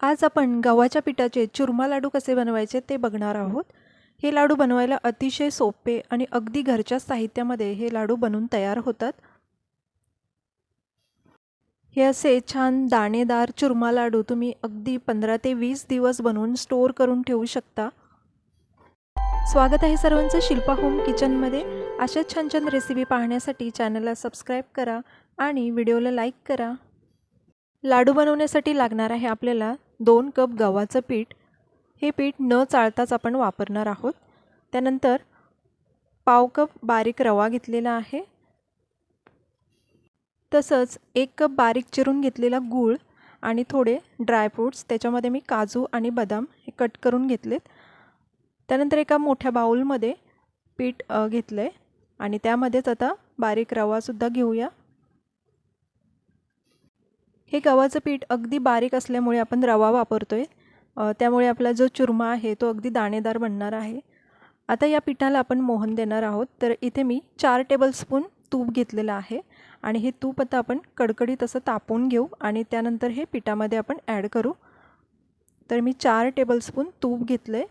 आज आपण गव्हाच्या पिठाचे चुरमा लाडू कसे बनवायचे ते बघणार आहोत. हे लाडू बनवायला अतिशय सोपे आणि अगदी घरच्या साहित्यामध्ये हे लाडू बनवून तयार होतात. हे असे छान दाणेदार चुरमा लाडू तुम्ही अगदी पंधरा ते वीस दिवस बनवून स्टोअर करून ठेवू शकता. स्वागत आहे सर्वांचं शिल्पा होम किचनमध्ये. अशाच छान छान रेसिपी पाहण्यासाठी चॅनलला सबस्क्राईब करा आणि व्हिडिओला लाईक करा. लाडू बनवण्यासाठी लागणार आहे आपल्याला दोन कप गव्हाचं पीठ हे पीठ न चाळताच आपण वापरणार आहोत. त्यानंतर पाव कप बारीक रवा घेतलेला आहे. तसंच एक कप बारीक चिरून घेतलेला गूळ आणि थोडे ड्रायफ्रूट्स त्याच्यामध्ये मी काजू आणि बदाम हे कट करून घेतलेत. त्यानंतर एका मोठ्या बाऊलमध्ये पीठ घेतलं आहे आणि त्यामध्येच आता बारीक रवासुद्धा घेऊया. हे गव्हाचं पीठ अगदी बारीक असल्यामुळे आपण रवा वापरतो आहे त्यामुळे आपला जो चुरमा आहे तो अगदी दाणेदार बनणार आहे. आता या पिठाला आपण मोहन देणार आहोत. तर इथे मी चार टेबलस्पून तूप घेतलेलं आहे आणि हे तूप आता आपण कडकडीत असं तापवून घेऊ आणि त्यानंतर हे पिठामध्ये आपण ॲड करू. तर मी चार टेबलस्पून तूप घेतलं आहे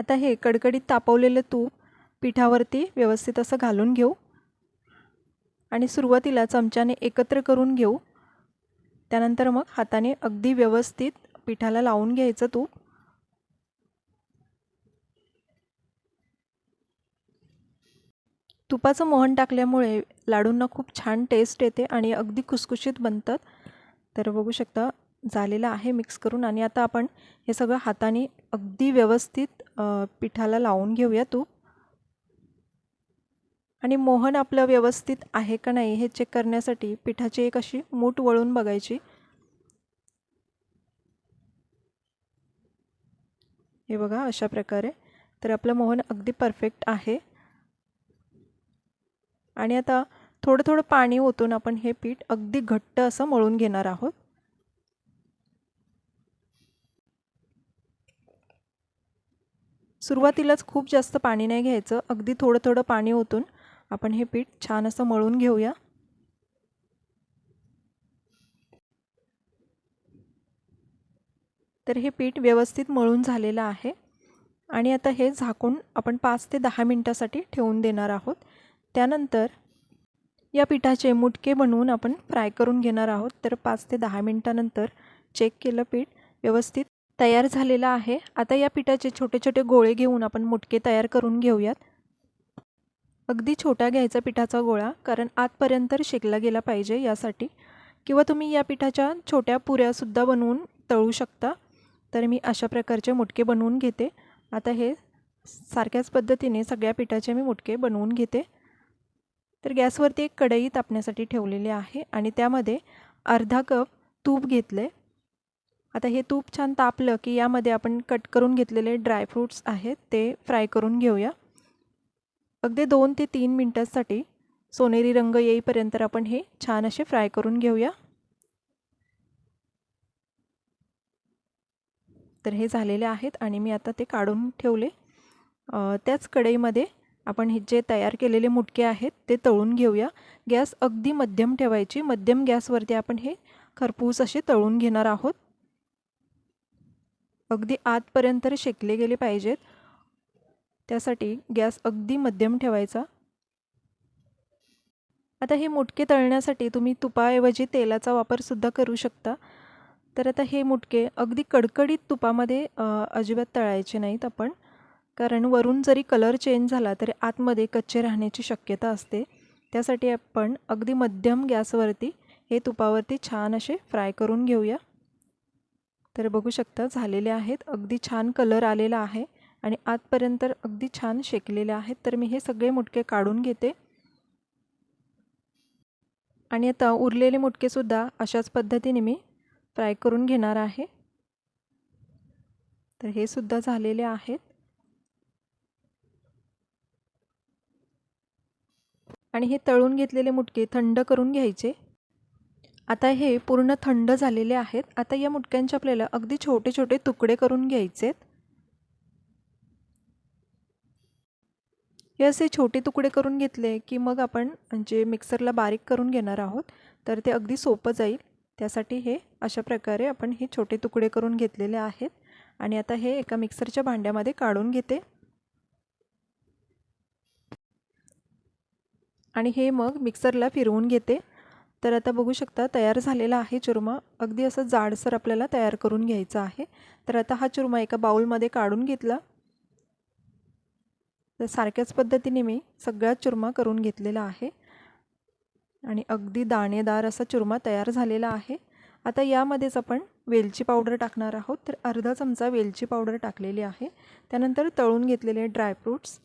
आता हे कडकडीत तापवलेलं तूप पिठावरती व्यवस्थित असं घालून घेऊ. आणि सुरुवातीला चमच्याने एकत्र करून घेऊ. त्यानंतर मग हाताने अगदी व्यवस्थित पिठाला लावून घ्यायचं तूप. तुपाचं मोहन टाकल्यामुळे लाडूंना खूप छान टेस्ट येते आणि अगदी खुसखुशीत बनतात. तर बघू शकता झालेलं आहे मिक्स करून आणि आता आपण हे सगळं हाताने अगदी व्यवस्थित पिठाला लावून घेऊया तूप. आणि मोहन आपलं व्यवस्थित आहे का नाही हे चेक करण्यासाठी पिठाची एक अशी मूठ वळून बघायची. हे बघा अशा प्रकारे. तर आपलं मोहन अगदी परफेक्ट आहे. आणि आता थोडं थोडं पाणी ओतून आपण हे पीठ अगदी घट्ट असं मळून घेणार आहोत. सुरुवातीलाच खूप जास्त पाणी नाही घ्यायचं. अगदी थोडं थोडं पाणी ओतून आपण हे पीठ छान असं मळून घेऊया. तर हे पीठ व्यवस्थित मळून झालेलं आहे. आणि आता हे झाकून आपण पाच ते दहा मिनटासाठी ठेवून देणार आहोत. त्यानंतर या पिठाचे मुटके बनवून आपण फ्राय करून घेणार आहोत. तर पाच ते दहा मिनटानंतर चेक केलं पीठ व्यवस्थित तयार झालेला आहे. आता या पिठाचे छोटे छोटे गोळे घेऊन आपण मुटके तयार करून घेऊयात. अगदी छोटा घ्यायचा पिठाचा गोळा कारण आतपर्यंत शेकला गेला पाहिजे यासाठी. किंवा तुम्ही या पिठाच्या छोट्या पुऱ्यासुद्धा बनवून तळू शकता. तर मी अशा प्रकारचे मुटके बनवून घेते. आता हे सारख्याच पद्धतीने सगळ्या पिठाचे मी मुटके बनवून घेते. तर गॅसवरती एक कढई तापण्यासाठी ठेवलेली आहे आणि त्यामध्ये अर्धा कप तूप घेतले आता हे तूप छान तापलं की यामध्ये आपण कट करून घेतलेले ड्रायफ्रूट्स आहेत ते फ्राय करून घेऊया. अगदी दोन ते तीन मिनटांसाठी सोनेरी रंग येईपर्यंत आपण हे छान असे फ्राय करून घेऊया. तर हे झालेले आहेत आणि मी आता ते काढून ठेवले. त्याच कढईमध्ये आपण हे जे तयार केलेले मुटके आहेत ते तळून घेऊया. गॅस अगदी मध्यम ठेवायची. मध्यम गॅसवरती आपण हे खरपूस असे तळून घेणार आहोत. अगदी आतपर्यंत शेकले गेले पाहिजेत. त्यासाठी गॅस अगदी मध्यम ठेवायचा. आता हे मुटके तळण्यासाठी तुम्ही तुपाऐवजी तेलाचा वापरसुद्धा करू शकता. तर आता हे मुटके अगदी कडकडीत तुपामध्ये अजिबात तळायचे नाहीत आपण. कारण वरून जरी कलर चेंज झाला तरी आतमध्ये कच्चे राहण्याची शक्यता असते. त्यासाठी आपण अगदी मध्यम गॅसवरती हे तुपावरती छान असे फ्राय करून घेऊया. तर बघू शकता झालेले आहेत. अगदी छान कलर आलेला आहे आणि आतपर्यंत अगदी छान शेकलेले आहेत. तर मी हे सगळे मुटके काढून घेते. आणि आता उरलेले मुटकेसुद्धा अशाच पद्धतीने मी फ्राय करून घेणार आहे. तर हे सुद्धा झालेले आहेत. आणि हे तळून घेतलेले मुटके थंड करून घ्यायचे. आता हे पूर्ण थंड झालेले आहेत. आता या मुटक्यांचे आपल्याला अगदी छोटे छोटे तुकडे करून घ्यायचे हे असे छोटे तुकडे करून घेतले की मग आपण म्हणजे मिक्सरला बारीक करून घेणार आहोत तर ते अगदी सोपं जाईल. त्यासाठी हे अशा प्रकारे आपण हे छोटे तुकडे करून घेतलेले आहेत. आणि आता हे एका मिक्सरच्या भांड्यामध्ये काढून घेते. आणि हे मग मिक्सरला फिरवून घेते. तर आता बघू शकता तयार झालेला आहे चुरमा. अगदी असं जाडसर आपल्याला तयार करून घ्यायचा आहे. तर आता हा चुरमा एका बाऊलमध्ये काढून घेतला. तर सारख्याच पद्धतीने मी सगळा चुरमा करून घेतलेला आहे. आणि अगदी दाणेदार असा चुरमा तयार झालेला आहे. आता यामध्येच आपण वेलची पावडर टाकणार आहोत. तर अर्धा चमचा वेलची पावडर टाकलेली आहे. त्यानंतर तळून घेतलेले ड्रायफ्रूट्स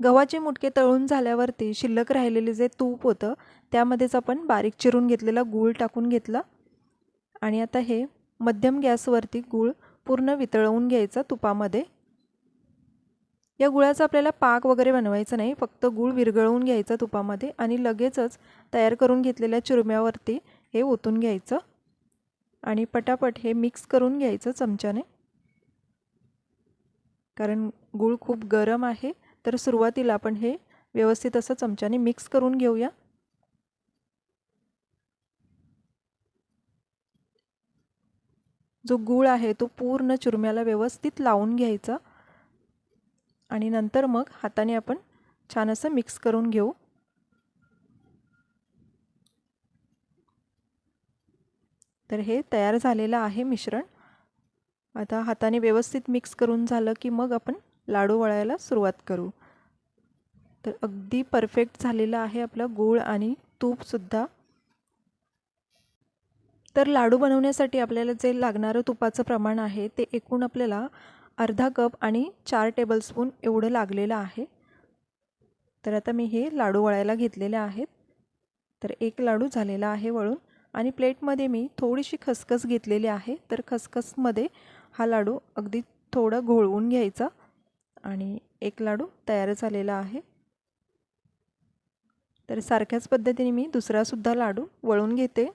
गव्हाचे मुटके तळून झाल्यावरती शिल्लक राहिलेले जे तूप होतं त्यामध्येच आपण बारीक चिरून घेतलेला गूळ टाकून घेतला. आणि आता हे मध्यम गॅसवरती गूळ पूर्ण वितळवून घ्यायचा तुपामध्ये. या गुळाचा आपल्याला पाक वगैरे बनवायचा नाही फक्त गूळ विरघळवून घ्यायचा तुपामध्ये आणि लगेचच तयार करून घेतलेल्या चुरम्यावरती हे ओतून घ्यायचं. आणि पटापट हे मिक्स करून घ्यायचं चमच्याने. कारण गूळ खूप गरम आहे. तर सुरुवातीला आपण हे व्यवस्थित असं चमच्याने मिक्स करून घेऊया. जो गूळ आहे तो पूर्ण चुरम्याला व्यवस्थित लावून घ्यायचा. आणि नंतर मग हाताने आपण छान असं मिक्स करून घेऊ. तर हे तयार झालेलं आहे मिश्रण. आता हाताने व्यवस्थित मिक्स करून झालं की मग आपण लाडू वळायला सुरुवात करू. तर अगदी परफेक्ट झालेलं आहे आपलं गूळ आणि तूपसुद्धा तर लाडू बनवण्यासाठी आपल्याला जे लागणारं तुपाचं प्रमाण आहे ते एकूण आपल्याला अर्धा कप आणि चार टेबलस्पून एवढं लागलेलं आहे. तर आता मी हे लाडू वळायला घेतलेले आहेत. तर एक लाडू झालेला आहे वळून आणि प्लेटमध्ये मी थोडीशी खसखस घेतलेली आहे. तर खसखसमध्ये हा लाडू अगदी थोडं घोळवून घ्यायचा. आणि एक लाडू तयार झालेला आहे. तर सारख्याच पद्धतीने मी दुसरासुद्धा लाडू वळून घेते.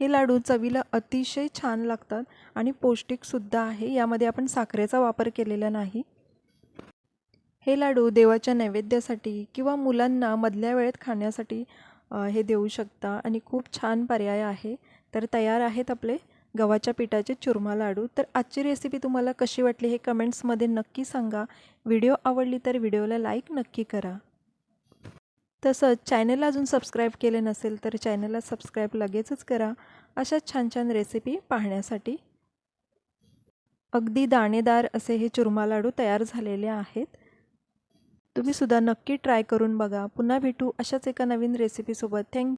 हे लाडू चवीला अतिशय छान लागतात आणि पौष्टिकसुद्धा आहे. यामध्ये आपण साखरेचा वापर केलेला नाही. हे लाडू देवाच्या नैवेद्यासाठी किंवा मुलांना मधल्या वेळेत खाण्यासाठी हे देऊ शकता आणि खूप छान पर्याय आहे. तर तयार आहेत आपले गव्हाच्या पिठाचे चुरमा लाडू. तर आजची रेसिपी तुम्हाला कशी वाटली हे कमेंट्समध्ये नक्की सांगा. व्हिडिओ आवडली तर व्हिडिओला लाईक नक्की करा. तसंच चॅनल अजून सबस्क्राईब केले नसेल तर चॅनलला सबस्क्राईब लगेचच करा. अशा छान छान रेसिपी पाहण्यासाठी. अगदी दाणेदार असे हे चुरमा लाडू तयार झालेले आहेत. तुम्हीसुद्धा नक्की ट्राय करून बघा. पुन्हा भेटू अशाच एका नवीन रेसिपीसोबत थँक